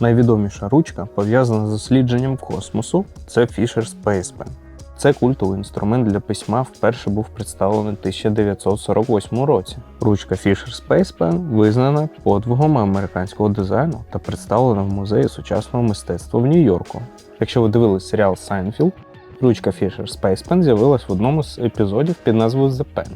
Найвідоміша ручка, пов'язана з дослідженням космосу, це Fisher Space Pen. Це культовий інструмент для письма вперше був представлений в 1948 році. Ручка Fisher Space Pen визнана подвигом американського дизайну та представлена в музеї сучасного мистецтва в Нью-Йорку. Якщо ви дивились серіал Сайнфілд, ручка Fisher Space Pen з'явилась в одному з епізодів під назвою The Pen.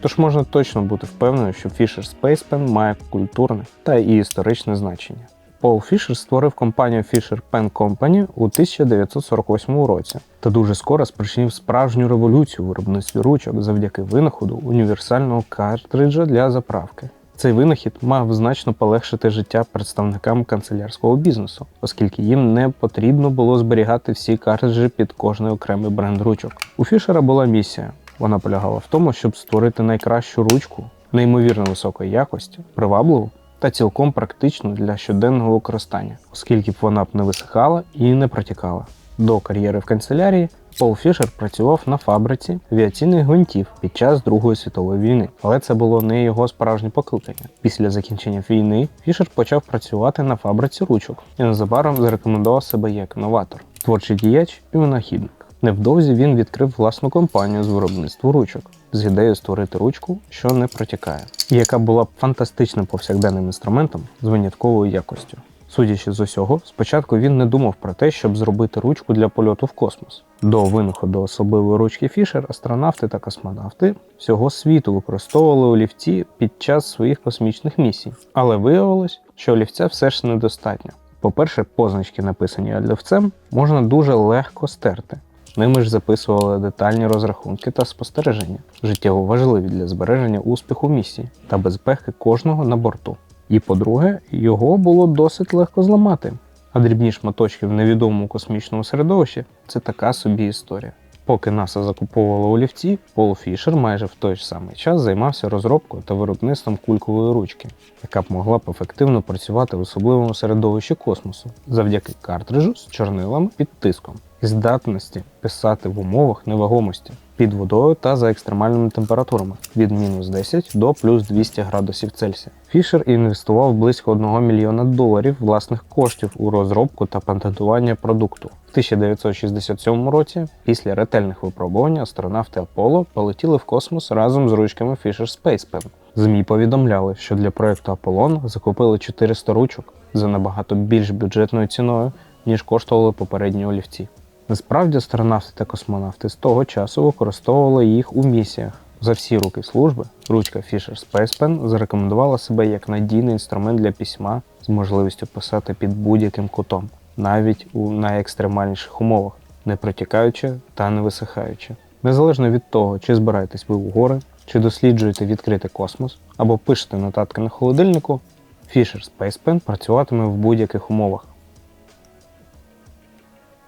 Тож можна точно бути впевненим, що Fisher Space Pen має культурне та і історичне значення. Пол Фішер створив компанію Fisher Pen Company у 1948 році та дуже скоро спричинив справжню революцію у виробництві ручок завдяки винаходу універсального картриджа для заправки. Цей винахід мав значно полегшити життя представникам канцелярського бізнесу, оскільки їм не потрібно було зберігати всі картриджі під кожний окремий бренд ручок. У Фішера була місія. Вона полягала в тому, щоб створити найкращу ручку неймовірно високої якості, привабливу та цілком практичну для щоденного використання, оскільки б вона б не висихала і не протікала. До кар'єри в канцелярії Пол Фішер працював на фабриці авіаційних гвинтів під час Другої світової війни, але це було не його справжнє покликання. Після закінчення війни Фішер почав працювати на фабриці ручок і незабаром зарекомендував себе як новатор, творчий діяч і винахідник. Невдовзі він відкрив власну компанію з виробництва ручок з ідеєю створити ручку, що не протікає, і яка була б фантастичним повсякденним інструментом з винятковою якостю. Судячи з усього, спочатку він не думав про те, щоб зробити ручку для польоту в космос. До винаходу особливої ручки Фішер астронавти та космонавти всього світу використовували олівці під час своїх космічних місій. Але виявилось, що олівця все ж недостатньо. По-перше, позначки, написані олівцем, можна дуже легко стерти. Ними ж записували детальні розрахунки та спостереження, життєво важливі для збереження успіху місії та безпеки кожного на борту. І по-друге, його було досить легко зламати. А дрібні шматочки в невідомому космічному середовищі це така собі історія. Поки НАСА закуповувало олівці, Пол Фішер майже в той ж самий час займався розробкою та виробництвом кулькової ручки, яка б могла б ефективно працювати в особливому середовищі космосу завдяки картриджу з чорнилами під тиском здатності писати в умовах невагомості під водою та за екстремальними температурами від мінус 10 до плюс 200 градусів Цельсія. Фішер інвестував близько 1 мільйона доларів власних коштів у розробку та патентування продукту. В 1967 році, після ретельних випробувань, астронавти Аполло полетіли в космос разом з ручками Fisher Space Pen. ЗМІ повідомляли, що для проекту Аполлон закупили 400 ручок за набагато більш бюджетною ціною, ніж коштували попередні олівці. Насправді астронавти та космонавти з того часу використовували їх у місіях. За всі роки служби ручка Fisher Space Pen зарекомендувала себе як надійний інструмент для письма з можливістю писати під будь-яким кутом, навіть у найекстремальніших умовах, не протікаючи та не висихаючи. Незалежно від того, чи збираєтесь ви у гори, чи досліджуєте відкритий космос, або пишете нотатки на холодильнику, Fisher Space Pen працюватиме в будь-яких умовах.